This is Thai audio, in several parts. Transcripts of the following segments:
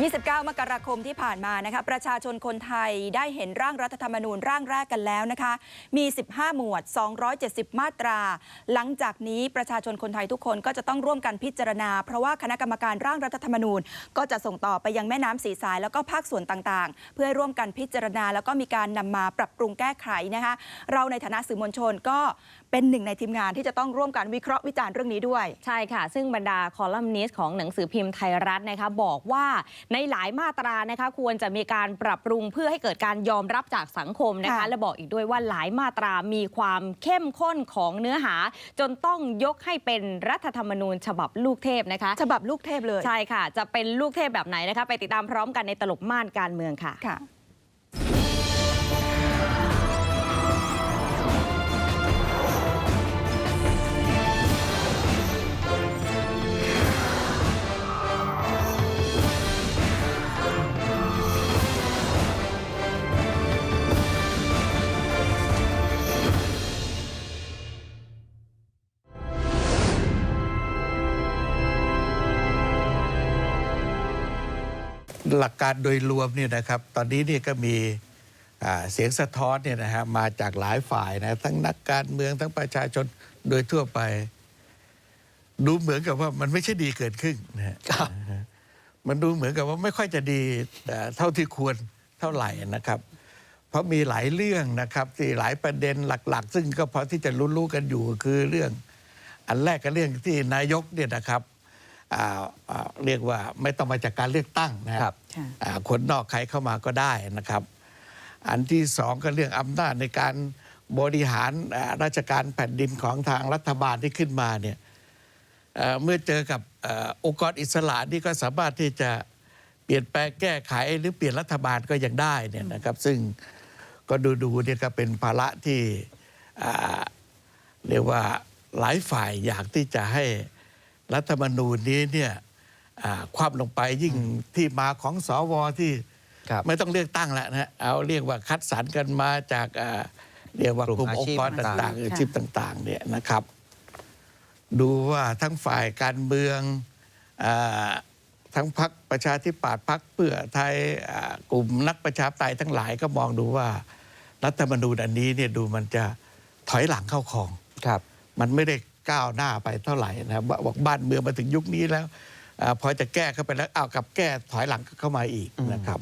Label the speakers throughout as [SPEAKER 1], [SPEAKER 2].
[SPEAKER 1] 29 มกราคมที่ผ่านมานะคะประชาชนคนไทยได้เห็นร่างรัฐธรรมนูญร่างแรกกันแล้วนะคะมี 15 หมวด 270 มาตรา หลังจากนี้ประชาชนคนไทยทุกคนก็จะต้องร่วมกันพิจารณา เพราะว่าคณะกรรมการร่างรัฐธรรมนูญ ก็จะส่งต่อไปยังแม่น้ำสีสายแล้วก็ภาคส่วนต่างๆ เพื่อให้ร่วมกันพิจารณา แล้วก็มีการนำมาปรับปรุงแก้ไขนะคะเราในฐานะสื่อมวลชนก็ เป็นหนึ่งในทีมงานที่จะต้องร่วมกันวิเคราะห์วิจารณ์เรื่องนี้ด้วย
[SPEAKER 2] ใช่ค่ะ ซึ่งบรรดาคอลัมนิสต์ของหนังสือพิมพ์ไทยรัฐนะคะบอกว่าในหลายมาตรานะคะควรจะมีการปรับปรุงเพื่อให้เกิดการยอมรับจากสังคมนะคะ
[SPEAKER 1] ค่ะ
[SPEAKER 2] และบอกอีกด้วยว่าหลายมาตรามีความเข้มข้นของเนื้อหา จนต้องยกให้เป็นรัฐธรรมนูญฉบับลูกเทพนะคะ
[SPEAKER 1] ฉบับลูกเทพเลย
[SPEAKER 2] ใช่ค่ะ จะเป็นลูกเทพแบบไหนนะคะ ไปติดตามพร้อมกันในตลบม่านการเมืองค่ะ
[SPEAKER 3] หลักการโดยรวมเนี่ยนะครับ ตอนนี้เนี่ยก็มีอ่าเสียงสะท้อนเนี่ยนะฮะมาจากหลายฝ่ายนะทั้งนักการเมืองทั้งประชาชนโดยทั่วไป ดูเหมือนกับว่ามันไม่ใช่ดีเกินครึ่งนะฮะมันดูเหมือนกับว่าไม่ค่อยจะดีเอ่อเท่าที่ควรเท่าไหร่นะครับ เพราะมีหลายเรื่องนะครับที่หลายประเด็นหลัก ๆ ซึ่งก็พอที่จะรู้ๆกันอยู่คือเรื่อง อันแรกก็เรื่องที่นายกเนี่ยนะครับอ่าอ่า เรียกว่าไม่ต้องมาจากการเลือกตั้งนะค
[SPEAKER 4] ครั
[SPEAKER 3] รับ
[SPEAKER 4] บ
[SPEAKER 1] ค่ะ
[SPEAKER 3] อ่าคนนอกใครเข้ามาก็ได้นะครับ อันที่สองก็เรื่องอำนาจในการบริหารอ่าราชการแผ่นดินของทางรัฐบาลที่ขึ้นมาเนี่ยเอ่อเมื่อเจอกับเอ่อองค์กรอิสระนี่ก็สามารถที่จะเปลี่ยนแปลงแก้ไขหรือเปลี่ยนรัฐบาลก็ยังได้เนี่ยนะครับ ซึ่งก็ดูดูๆเนี่ยก็เป็นภาระที่อ่าเรียกว่าหลายฝ่ายอยากที่จะให้ รัฐธรรมนูญนี้เนี่ยอ่าคว่ำลงไปยิ่งที่มาของสวที่
[SPEAKER 4] ครับ
[SPEAKER 3] ไม่ต้องเลือกตั้งแล้วนะฮะเอาเรียกว่าคัดสรรกันมาจากอ่าเรียกว่าก
[SPEAKER 4] กลุ่
[SPEAKER 3] ลุ่ม
[SPEAKER 4] มอา
[SPEAKER 3] อง
[SPEAKER 4] ชี
[SPEAKER 3] ค์
[SPEAKER 4] พ
[SPEAKER 3] กรต่าง
[SPEAKER 4] ต่าง
[SPEAKER 3] ๆ
[SPEAKER 4] ๆ
[SPEAKER 3] อาชีพต่าง ๆ เนี่ยนะครับ ดูว่าทั้งฝ่ายการเมืองอ่าทั้งพรรคประชาธิปัตย์พรรคเพื่อไทยอ่ากลุ่มนักประชาธิปไตยทั้งหลายก็มองดูว่า รัฐธรรมนูญอันนี้เนี่ยดูมันจะถอยหลังเข้าคลอง
[SPEAKER 4] ครับ
[SPEAKER 3] มันไม่ได้ ก้าวหน้าไปเท่าไหร่นะครับว่าบอกบ้านเมืองมาถึงยุคนี้แล้วอาพอจะแก้เข้าไปแล้วเอาวกลับแก้ถอยหลังเข้ามาอีก
[SPEAKER 4] อืม
[SPEAKER 3] นะครับ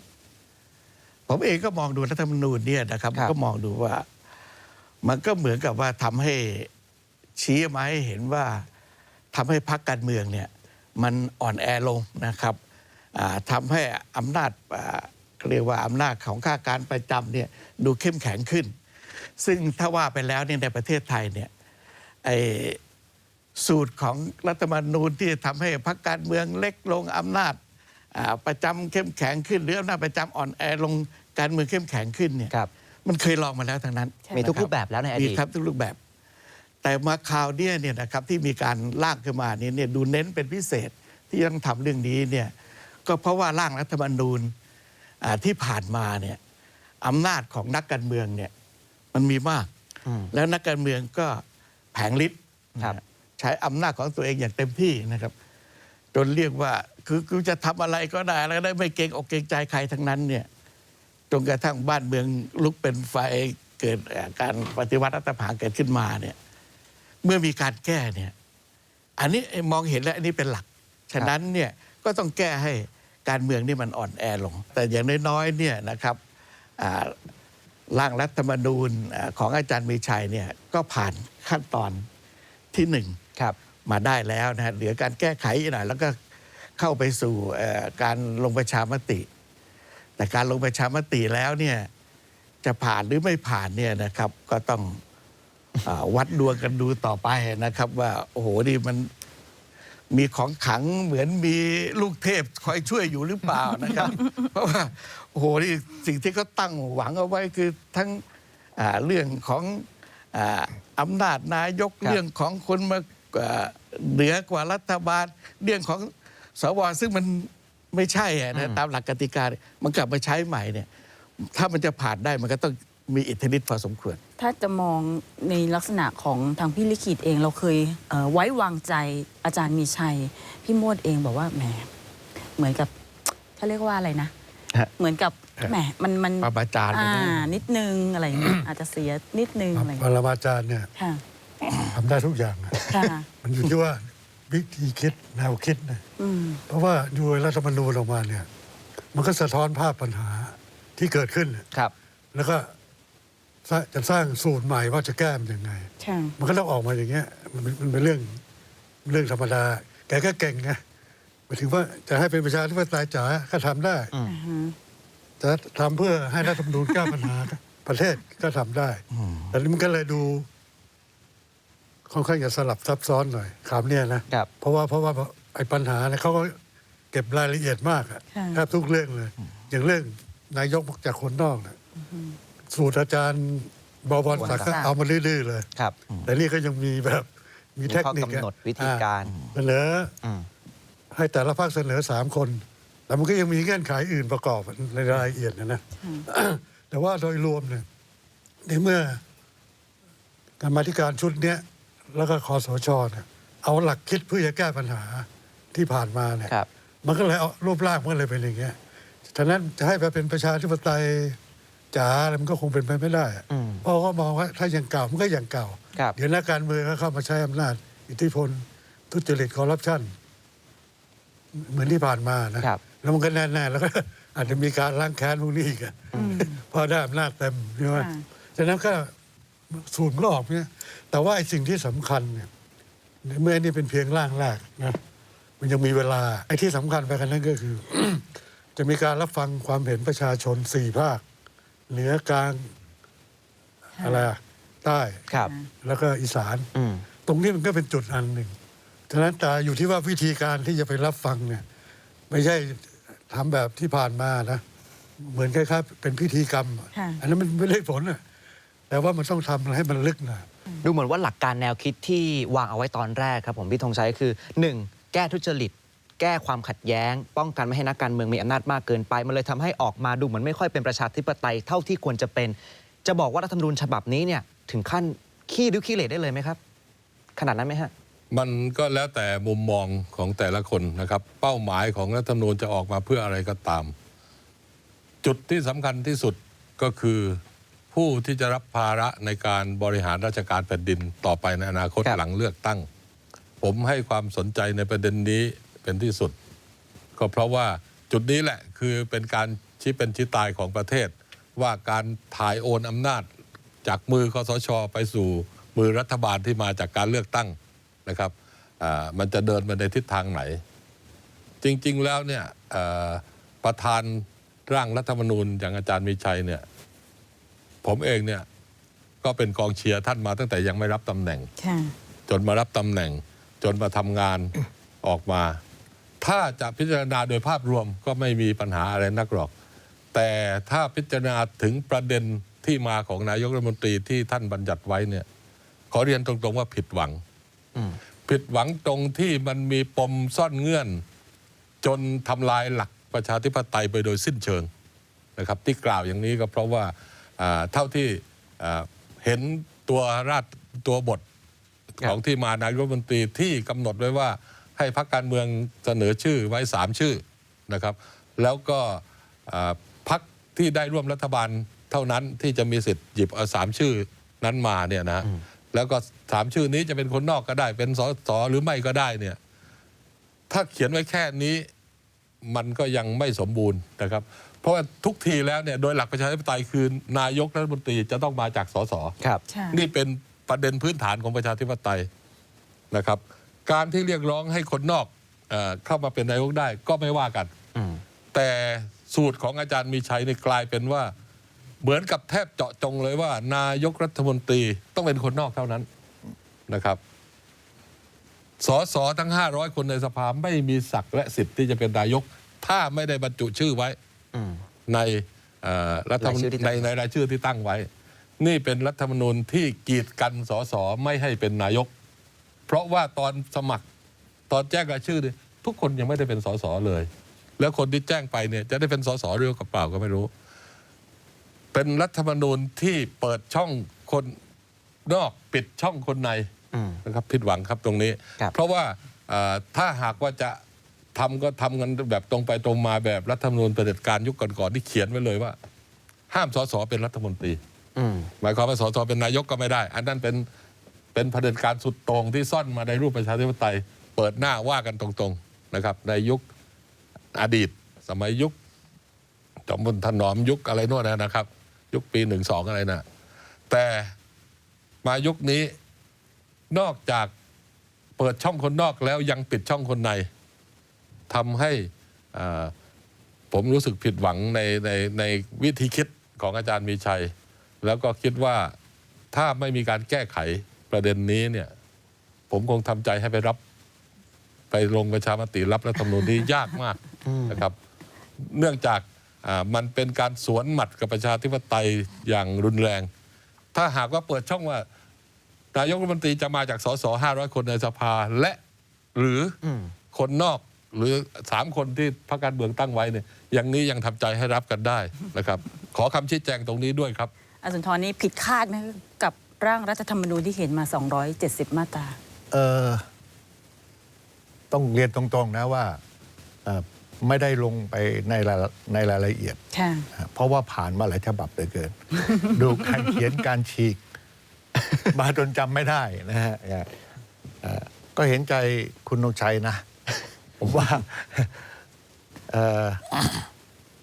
[SPEAKER 3] ผมเองก็มองดูรัฐธรรมนูญเนี่ยนะครับ
[SPEAKER 4] ครับ
[SPEAKER 3] ก็มองดูว่า มันก็เหมือนกับว่าทำให้ชี้มาให้เห็นว่าทำให้พรรคการเมืองเนี่ย มันอ่อนแอลงนะครับอ่าทำาให้อำนาจอ่าเรียกว่าอำนาจของข้าการประจำเนี่ย ดูเข้มแข็งขึ้น ซึ่งถ้าว่าไปแล้วเนี่ยในประเทศไทยเนี่ยไอ้ สูตรของรัฐธรรมนูญที่ทำให้พรรคการเมืองเล็กลงอำนาจอ่าประจำเข้มแข็งขึ้นหรืออำนาจประจำอ่อนแอลงการเมืองเข้มแข็งขึ้นเนี่ย
[SPEAKER 4] ครับ
[SPEAKER 3] มันเคยลองมาแล้วทั้งนั้น
[SPEAKER 4] มีทุก
[SPEAKER 3] นะค
[SPEAKER 4] รูปแบบแล้วในอ
[SPEAKER 3] มี
[SPEAKER 4] ดีต
[SPEAKER 3] ครับทุกรูปแบบ แต่มาคราวเนี้ยเนี่ยนะครับที่มีการร่างขึ้นมานี้เนี่ยดูเน้นเป็นพิเศษที่ต้องทำเรื่องนี้เนี่ยก็เพราะว่าร่างรัฐธรรมนูญอ่าที่ผ่านมาเนี่ยอำนาจของนักการเมืองเนี่ยมันมีมาก
[SPEAKER 4] อืม
[SPEAKER 3] แล้วนักการเมืองก็แผงฤทธิ์
[SPEAKER 4] ครับ
[SPEAKER 3] นะ ใช้อำนาจของตัวเองอย่างเต็มที่นะครับ จนเรียกว่าคือคือจะทำอะไรก็ได้แล้วได้ไม่เกรงอกเกรงใจใครทั้งนั้นเนี่ยจนกระทั่งบ้านเมืองลุกเป็นไฟเกิดการปฏิวัติรัฐประหารเกิดขึ้นมาเนี่ยเมื่อมีการแก้เนี่ยอันนี้มองเห็นแล้วอันนี้เป็นหลัก ฉะนั้นเนี่ยก็ต้องแก้ให้การเมืองนี่มันอ่อนแอลง แต่อย่างน้อยๆเนี่ยนะครับร่างรัฐธรรมนูญของอาจารย์มีชัยเนี่ยก็ผ่านขั้นตอนที่หนึ่ง มาได้แล้วนะฮะเหลือการแก้ไขอีกหน่อยแล้วก็เข้าไปสู่เอ่อการลงประชามติ แต่การลงประชามติแล้วเนี่ยจะผ่านหรือไม่ผ่านเนี่ยนะครับ ก็ต้องอาวัดดวงกันดูต่อไปนะครับ ว่าโอ้โหนี่มันมีของขลังเหมือนมีลูกเทพคอยช่วยอยู่หรือเปล่านะครับ เพราะว่าโอ้โหนี่สิ่งที่เขาตั้งหวังเอาไว้คือทั้งอ่าเรื่องของอาอำนาจนายก
[SPEAKER 4] ครับ
[SPEAKER 3] เรื่องของคนมาอ่า เหนือกว่ารัฐบาลเรื่องของสวซึ่งมันไม่ใช่อะนะตามหลักกติกาเนี่ยมันกลับมาใช้ใหม่เนี่ย ถ้ามันจะผ่านได้มันก็ต้องมีอิทธิฤทธิ์พอสมควร
[SPEAKER 5] ถ้าจะมองในลักษณะของทางพี่ลิขิตเองเราเคยเอ่อไว้วางใจอาจารย์มีชัย พี่โมดเองบอกว่าแหมเหมือนกับเขาเรียกว่าอะไรนะ
[SPEAKER 2] ฮะ
[SPEAKER 5] เหมือนกับแหมมันมัน
[SPEAKER 3] ปราบจารย์
[SPEAKER 5] อ่า
[SPEAKER 3] ไปนะ
[SPEAKER 5] นิดนึงอะไรอย่างเงี้ยอาจจะเสียนิดนึงอะไรอย่าง
[SPEAKER 4] ป
[SPEAKER 5] เงี้ย
[SPEAKER 4] รมาจารย์เนี่ย
[SPEAKER 5] ค่ะ
[SPEAKER 4] ทำได้ทุกอย่างอะ
[SPEAKER 5] ค่ะ
[SPEAKER 4] มันอยู่ที่ว่าวิธีคิดแนวคิดนะ
[SPEAKER 5] อืม
[SPEAKER 4] เพราะว่าดูรัฐธรรมนูญออกมาเนี่ย มันก็สะท้อนภาพปัญหาที่เกิดขึ้น
[SPEAKER 2] ครับ
[SPEAKER 4] แล้วก็สร้างจะสร้างสูตรใหม่ว่าจะแก้มันยังไง
[SPEAKER 5] ค่ะ
[SPEAKER 4] มันก็ต้องออกมาอย่างเงี้ย มันเป็นมันเป็นเรื่องเรื่องธรรมดา แกก็เก่งไงหมายถึงว่าจะให้เป็นประชาธิปไตยจ๋าก็ทำได้
[SPEAKER 5] อ่าฮะ
[SPEAKER 4] จะทำเพื่อให้รัฐธรรมนูญแก้ปัญหา ประเทศก็ทำได้ แต่นี่มันก็เลยดู ค่อนข้างจะสลับซับซ้อนหน่อยคำเนี่ยนะครับเพราะว่าเพราะว่าไอ้ปัญหาเนี่ยเขาก็เก็บรายละเอียดมากอะ
[SPEAKER 5] ค่ะ
[SPEAKER 4] แทบทุกเรื่องเลย อย่างเรื่องนายกจากคนนอกน่ะสูตรอาจารย์บวรศักดิ์ก็เอามาดื้อๆเลย
[SPEAKER 2] ครับ
[SPEAKER 4] แต่นี่ก็ยังมีแบบมี
[SPEAKER 2] มี
[SPEAKER 4] เทค
[SPEAKER 2] ข้อ
[SPEAKER 4] นิค
[SPEAKER 2] กำหนดวิธีการ
[SPEAKER 4] เสนอ
[SPEAKER 2] อืม
[SPEAKER 4] ให้แต่ละภาคเสนอสามคน แต่มันก็ยังมีเงื่อนไขอื่นประกอบในรายละเอียดนะนะแต่ว่าโดยรวมเนี่ยในเมื่อกรรมาธิการชุดเนี้ย แล้วก็คอสชเนี่ยเอาหลักคิดเพื่อจะแก้ปัญหาที่ผ่านมาเนี่ย
[SPEAKER 2] ครับ
[SPEAKER 4] มันก็เลยเอารูปร่างมันก็เลยเป็นอย่างเงี้ยฉะนั้นจะให้ไปเป็นประชาธิปไตยจ๋าอะไรมันก็คงเป็นไปไม่ได้อะ
[SPEAKER 2] อืม
[SPEAKER 4] เพราะเขามองว่าถ้าอย่างเก่ามันก็อย่างเก่า
[SPEAKER 2] ครับ
[SPEAKER 4] เดี๋ยวนักการเมืองก็เข้ามาใช้อำนาจ อิทธิพล ทุจริตคอร์รัปชันเหมือนที่ผ่านมานะครับแล้วมันก็แน่ๆแล้วก็อาจจะมีการล้างแค้นพวกนี้อีกอะเพอได้อำนาจเต็มใช่ไหม
[SPEAKER 5] ค่ะ
[SPEAKER 4] ฉะนั้นก็ สูตรมันก็ออกเนี่ยแต่ว่าไอ้สิ่งที่สำคัญเนี่ยในเมื่อนี่เป็นเพียงร่างแรกนะมันยังมีเวลา ไอ้ที่สำคัญไปกันนั้นก็คือ จะมีการรับฟังความเห็นประชาชนสี่ภาค เหนือกลางอะไรอะใต้
[SPEAKER 2] ครับ
[SPEAKER 4] แล้วก็อีสาน
[SPEAKER 2] อืม
[SPEAKER 4] ตรงนี้มันก็เป็นจุดอันหนึ่งฉะนั้นแต่อยู่ที่ว่าวิธีการที่จะไปรับฟังเนี่ยไม่ใช่ทำแบบที่ผ่านมานะ เหมือนคล้ายๆเป็นพิธีกรรม
[SPEAKER 5] ค่ะ
[SPEAKER 4] อันนั้นมันไม่ได้ผลอะ แต่ว่ามันต้องทำให้มันลึกหนะ
[SPEAKER 6] ดูเหมือนว่าหลักการแนวคิดที่วางเอาไว้ตอนแรกครับผมพี่ธงชัยคือ 1. แก้ทุจริต แก้ความขัดแย้ง ป้องกันไม่ให้นักการเมืองมีอำนาจมากเกินไป มันเลยทำให้ออกมาดูเหมือนไม่ค่อยเป็นประชาธิปไตยเท่าที่ควรจะเป็น จะบอกว่ารัฐธรรมนูญฉบับนี้เนี่ยถึงขั้นขี้ริ้วขี้เหร่ได้เลยไหมครับ ขนาดนั้นไหมฮะ
[SPEAKER 7] มันก็แล้วแต่มุมมองของแต่ละคนนะครับ เป้าหมายของรัฐธรรมนูญจะออกมาเพื่ออะไรก็ตาม จุดที่สำคัญที่สุดก็คือ ผู้ที่จะรับภาระในการบริหารราชการแผ่นดินต่อไปในอนาคต
[SPEAKER 6] ครับ
[SPEAKER 7] หลังเลือกตั้ง ผมให้ความสนใจในประเด็นนี้เป็นที่สุด ก็เพราะว่าจุดนี้แหละคือเป็นการชี้เป็นชี้ตายของประเทศ ว่าการถ่ายโอนอำนาจจากมือคอสช ไปสู่มือรัฐบาลที่มาจากการเลือกตั้งนะครับอ่ามันจะเดินมาในทิศทางไหน จริงๆแล้วเนี่ยเอ่อประธานร่างรัฐธรรมนูญอย่างอาจารย์มีชัยเนี่ย ผมเองเนี่ยก็เป็นกองเชียร์ท่านมาตั้งแต่ยังไม่รับตำแหน่ง
[SPEAKER 5] ค่ะ
[SPEAKER 7] จนมารับตำแหน่ง จนมาทำงานออกมา ถ้าจะพิจารณาโดยภาพรวมก็ไม่มีปัญหาอะไรนักหรอก แต่ถ้าพิจารณาถึงประเด็นที่มาของนายกรัฐมนตรีที่ท่านบัญญัติไว้เนี่ย ขอเรียนตรงๆว่าผิดหวัง
[SPEAKER 6] อืม
[SPEAKER 7] ผิดหวังตรงที่มันมีปมซ่อนเงื่อน จนทำลายหลักประชาธิปไตยไปโดยสิ้นเชิงนะครับ ที่กล่าวอย่างนี้ก็เพราะว่าอ่า เท่าที่อ่าเห็นตัวราชตัวบท
[SPEAKER 6] ครับ
[SPEAKER 7] ของที่มานายกรัฐมนตรีที่กำหนดไว้ว่าให้พรรคการเมืองเสนอชื่อไว้สามชื่อนะครับ แล้วก็อ่าพรรคที่ได้ร่วมรัฐบาลเท่านั้นที่จะมีสิทธิ์หยิบเอาสามชื่อนั้นมาเนี่ยนะแล้วก็สามชื่อนี้จะเป็นคนนอกก็ได้ เป็นสสหรือไม่ก็ได้เนี่ยถ้าเขียนไว้แค่นี้มันก็ยังไม่สมบูรณ์นะครับ เพราะว่าทุกทีแล้วเนี่ยโดยหลักประชาธิปไตยคือนายกรัฐมนตรีจะต้องมาจากสส
[SPEAKER 6] ครับ
[SPEAKER 5] ใช่
[SPEAKER 7] นี่เป็นประเด็นพื้นฐานของประชาธิปไตยนะครับ การที่เรียกร้องให้คนนอกเออเข้ามาเป็นนายกได้ก็ไม่ว่ากัน
[SPEAKER 6] อืม
[SPEAKER 7] แต่สูตรของอาจารย์มีชัยนี่กลายเป็นว่า เหมือนกับแทบเจาะจงเลยว่า นายกรัฐมนตรีต้องเป็นคนนอกเท่านั้นนะครับสสทั้ง 500 คนในสภาไม่มีศักดิ์และสิทธิ์ที่จะเป็นนายก ถ้าไม่ได้บรรจุชื่อไว้
[SPEAKER 6] อืม
[SPEAKER 7] ในเอ่อรัฐธรรม
[SPEAKER 6] รายชื่อที่ตั้
[SPEAKER 7] ใน
[SPEAKER 6] ง
[SPEAKER 7] ในรายชื่อที่ตั้งไว้ นี่เป็นรัฐธรรมนูญที่กีดกันสสไม่ให้เป็นนายก เพราะว่าตอนสมัครตอนแจ้งรายชื่อเนี่ยทุกคนยังไม่ได้เป็นสสเลย แล้วคนที่แจ้งไปเนี่ยจะได้เป็นสสเรือกับเปล่าก็ไม่รู้ เป็นรัฐธรรมนูญที่เปิดช่องคนนอกปิดช่องคนใน
[SPEAKER 6] อืม
[SPEAKER 7] นะครับผิดหวังครับตรงนี้
[SPEAKER 6] ครับ
[SPEAKER 7] เพราะว่าเอ่อถ้าหากว่าจะ ทำก็ทำกันแบบตรงไปตรงมาแบบรัฐธรรมนูญเผด็จการยุคก่อนๆที่เขียนไว้เลยว่า ห้ามสสเป็นรัฐมนตรี
[SPEAKER 6] อืม
[SPEAKER 7] หมายความว่าสสเป็นนายกก็ไม่ได้ อันนั้นเป็นเป็นเผด็จการสุดโต่งที่ซ่อนมาในรูปประชาธิปไตย เปิดหน้าว่ากันตรงๆนะครับ ในยุคอดีต สมัยยุคจอมพลถนอมยุคอะไรโน่นนะนะครับ ยุคปีหนึ่งสองอะไรนะแต่มายุคนี้นอกจากเปิดช่องคนนอกแล้วยังปิดช่องคนใน ทำให้อ่าผมรู้สึกผิดหวังในในในวิธีคิดของอาจารย์มีชัย แล้วก็คิดว่าถ้าไม่มีการแก้ไขประเด็นนี้เนี่ย ผมคงทำใจให้ไปรับ ไปลงประชามติรับรัฐธรรมนูญที่ยากมากนะครับ เนื่องจากอ่ามันเป็นการสวนหมัดกับประชาธิปไตยอย่างรุนแรง ถ้าหากว่าเปิดช่องว่านายกรัฐมนตรีจะมาจากสสห้าร้อยคนในสภาและหรืออ
[SPEAKER 6] ม
[SPEAKER 7] คนนอก หรือสามคนที่พรรคการเมืองตั้งไว้เนี่ยอย่างนี้ยังทำใจให้รับกันได้นะครับ ขอคำชี้แจงตรงนี้ด้วยครับ
[SPEAKER 5] อาสุนทรนี่ผิดคาดไหมกับร่างรัฐธรรมนูญที่เห็นมา 270 มาตรา
[SPEAKER 8] เออต้องเรียนตรงๆนะว่าเอ่อไม่ได้ลงไปในรายในรายละเอียด
[SPEAKER 5] ค่ะ
[SPEAKER 8] นะเพราะว่าผ่านมาหลายฉบับเหลือเกิน ดูการเขียนการฉีก มาจนจำไม่ได้นะฮะเอ่อก็เห็นใจคุณนงชัยนะ ผมว่าเอ่อ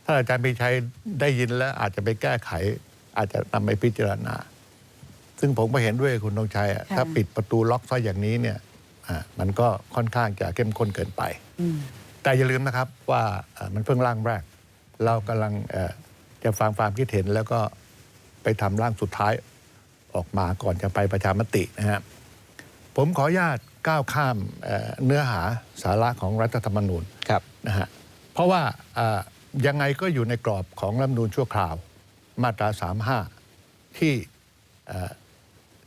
[SPEAKER 8] ถ้าอาจารย์ปีชัยได้ยินแล้ว อาจจะไปแก้ไข อาจจะนำไปพิจารณา ซึ่งผมก็เห็นด้วยคุณนงชัยอะ
[SPEAKER 5] ค่ะ
[SPEAKER 8] ถ้าปิดประตูล็อกซะอย่างนี้เนี่ยอะมันก็ค่อนข้างจะเข้มข้นเกินไป
[SPEAKER 5] อืม
[SPEAKER 8] แต่อย่าลืมนะครับว่าเอ่อมันเพิ่งร่างแรก เรากำลังเอ่อจะฟังความคิดเห็นแล้วก็ไปทำร่างสุดท้ายออกมาก่อนจะไปประชามตินะฮะผมขออนุญาต ก้าวข้ามเอ่อเนื้อหาสาระของรัฐธรรมนูญ
[SPEAKER 6] ครับ
[SPEAKER 8] นะฮะเพราะว่าเอ่อยังไงก็อยู่ในกรอบของรัฐธรรมนูญชั่วคราวมาตรา 35 ที่เอ่อ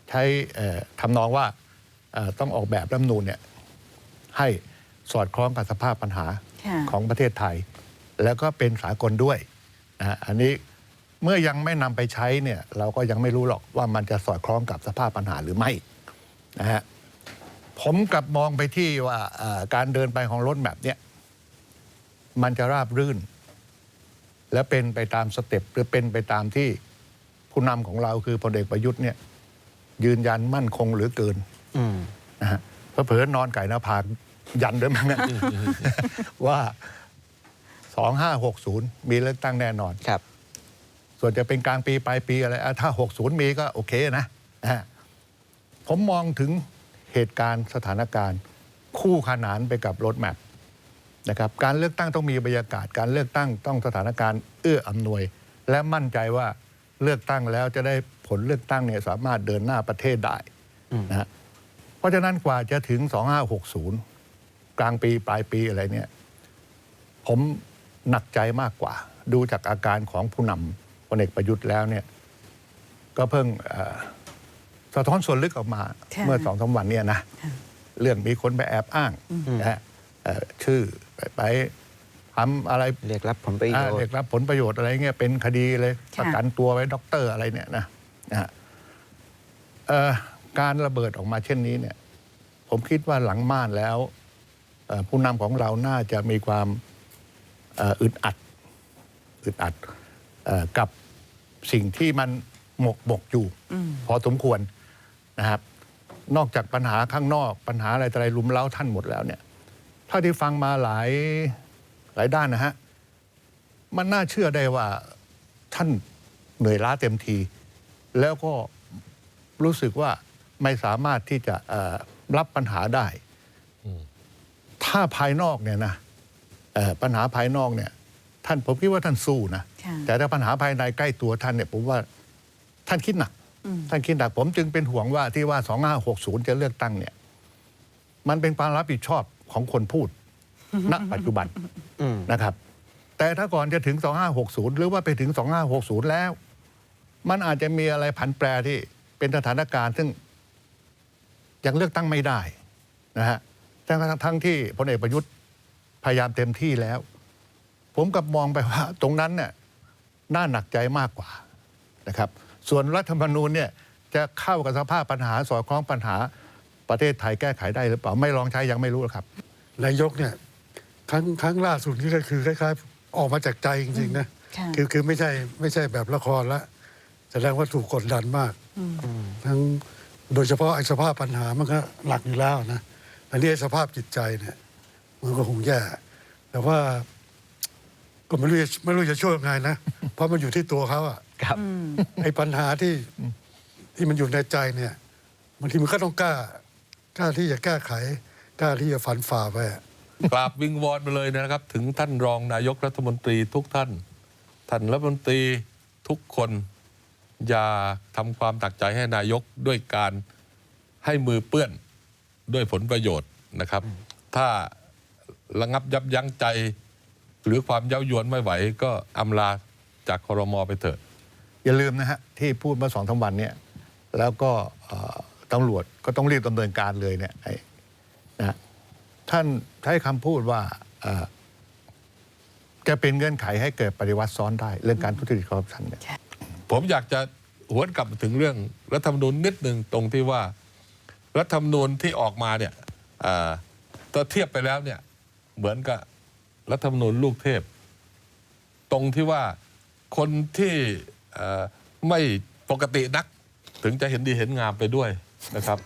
[SPEAKER 8] ใช้เอ่อทำนองว่าเอ่อต้องออกแบบรัฐธรรมนูญเนี่ยให้สอดคล้องกับสภาพปัญหา
[SPEAKER 5] ค่ะ
[SPEAKER 8] ของประเทศไทย แล้วก็เป็นสากลด้วยนะฮะอันนี้เมื่อยังไม่นำไปใช้เนี่ยเราก็ยังไม่รู้หรอกว่ามันจะสอดคล้องกับสภาพปัญหาหรือไม่นะฮะ ผมกลับมองไปที่ว่าเอ่อการเดินไปของรถแบบเนี่ยมันจะราบรื่น และเป็นไปตามสเต็ปหรือเป็นไปตามที่ผู้นำของเราคือพลเอกประยุทธ์เนี่ย ยืนยันมั่นคงเหลือเกิน
[SPEAKER 6] อืม
[SPEAKER 8] นะฮะเพอเผลอๆนอนไก่หน้าผากยันด้วยมั้งนะว่า2560มีเลือกตั้งแน่นอน
[SPEAKER 6] ครับ
[SPEAKER 8] ส่วนจะเป็นกลางปีปลายปีอะไรอะถ้า60มีก็โอเคนะนะฮะผมมองถึง เหตุการณ์สถานการณ์ คู่ขนานไปกับรถแมพนะครับการเลือกตั้งต้องมีบรรยากาศ การเลือกตั้งต้องสถานการณ์เอื้ออำนวย และมั่นใจว่าเลือกตั้งแล้วจะได้ผลเลือกตั้งเนี่ยสามารถเดินหน้าประเทศได้นะฮะเพราะฉะนั้นกว่าจะถึง 2560 กลางปีปลายปีอะไรเนี่ย ผมหนักใจมากกว่า ดูจากอาการของผู้นำพลเอกประยุทธ์แล้วเนี่ย ก็เพิ่งเอ่อ สะท้อนส่วนลึกออกมา
[SPEAKER 5] ค่ะ
[SPEAKER 8] เมื่อสองสามวันเนี่ยนะเรื่องมีคนไปแอบอ้างนะฮะเอ่อชื่อไปไปทำอะไร
[SPEAKER 6] เรียกรับผลประโย
[SPEAKER 8] อ่า
[SPEAKER 6] ชน์
[SPEAKER 8] เรียกรับผลประโยชน์อะไรเงี้ยเป็นคดีเลย
[SPEAKER 5] ค่ะ
[SPEAKER 8] ประกันตัวไว้ด็อกเตอร์อะไรเนี่ยนะนะฮะเอ่อการระเบิดออกมาเช่นนี้เนี่ย ผมคิดว่าหลังม่านแล้วเอ่อผู้นำของเราน่าจะมีความเอ่ออึดอัดอึดอัดเอ่อกับสิ่งที่มันหมกบกอยู่ พอสมควร นะครับนอกจากปัญหาข้างนอก ปัญหาอะไรต่ออะไรลุมเล้าท่านหมดแล้วเนี่ยถ้าที่ฟังมาหลายหลายด้านนะฮะมันน่าเชื่อได้ว่าท่านเหนื่อยล้าเต็มที แล้วก็รู้สึกว่าไม่สามารถที่จะเอ่อรับปัญหาได้ ถ้าภายนอกเนี่ยนะเอ่อปัญหาภายนอกเนี่ย ท่านผมคิดว่าท่านสู้นะ
[SPEAKER 5] ค่ะ
[SPEAKER 8] แต่ถ้าปัญหาภายในใกล้ตัวท่านเนี่ยผมว่าท่านคิดหนัก ท่านคิดหนักผมจึงเป็นห่วงว่าที่ว่า 2560 จะเลือกตั้งเนี่ย มันเป็นความรับผิดชอบของคนพูด ณ ปัจจุบัน
[SPEAKER 6] อืม
[SPEAKER 8] นะครับ แต่ถ้าก่อนจะถึง 2560 หรือว่าไปถึง 2560 แล้ว มันอาจจะมีอะไรผันแปรที่เป็นสถานการณ์ ซึ่งยังเลือกตั้งไม่ได้นะฮะทั้งทั้งที่พลเอกประยุทธ์พยายามเต็มที่แล้ว ผมกับมองไปว่า ตรงนั้นเนี่ยน่าหนักใจมากกว่านะครับ ส่วนรัฐธรรมนูญเนี่ยจะเข้ากับสภาพปัญหาสอดคล้องปัญหาประเทศไทยแก้ไขได้หรือเปล่าไม่ลองใช้ยังไม่รู้หรอกครับ
[SPEAKER 4] นายกเนี่ยครั้งครั้งล่าสุดนี่ก็คือคล้ายๆ ออกมาจากใจจริงๆนะ
[SPEAKER 5] ค่ะ
[SPEAKER 4] คือคือไม่ใช่ไม่ใช่แบบละครละแสดงว่าถูกกดดันมากทั้งโดยเฉพาะไอ้สภาพปัญหามันก็หลักอยู่แล้วนะอันนี้ไอ้สภาพจิตใจเนี่ย มันก็คงแย่ แต่ว่า ก็ไม่รู้จะไม่รู้จะช่วยยังไงนะ เพราะมันอยู่ที่ตัวเขาอะ
[SPEAKER 6] ครับ
[SPEAKER 4] ไอ้ปัญหาที่ที่มันอยู่ในใจเนี่ยบางทีมันก็ต้องกล้ากล้าที่จะแก้ไขกล้าที่จะฝันฝ่าไปอะ
[SPEAKER 7] กราบวิงวอนไปเลยนะครับ ถึงท่านรองนายกรัฐมนตรีทุกท่าน ท่านรัฐมนตรีทุกคน อย่าทำความตักใจให้นายกด้วยการให้มือเปื้อนด้วยผลประโยชน์นะครับ ถ้าระงับยับยั้งใจ หรือความเย้ายวนไม่ไหวก็อำลาจากคอรมอไปเถอะ
[SPEAKER 8] อย่าลืมนะฮะที่พูดมาสองสามวันเนี่ยแล้วก็เอ่อตำรวจก็ต้องรีบดำเนินการเลยเนี่ยไอ้นะท่านใช้คำพูดว่าเอ่อจะเป็นเงื่อนไขให้เกิดปฏิวัติซ้อนได้ เรื่องการทุจริตคอร์รัปชันเนี่ย
[SPEAKER 7] ผมอยากจะหวนกลับมาถึงเรื่องรัฐธรรมนูญนิดหนึ่งตรงที่ว่า รัฐธรรมนูญที่ออกมาเนี่ยอ่าถ้าเทียบไปแล้วเนี่ยเหมือนกับรัฐธรรมนูญลูกเทพ ตรงที่ว่าคนที่เอ่อ ไม่ปกตินักถึงจะเห็นดีเห็นงามไปด้วยนะครับ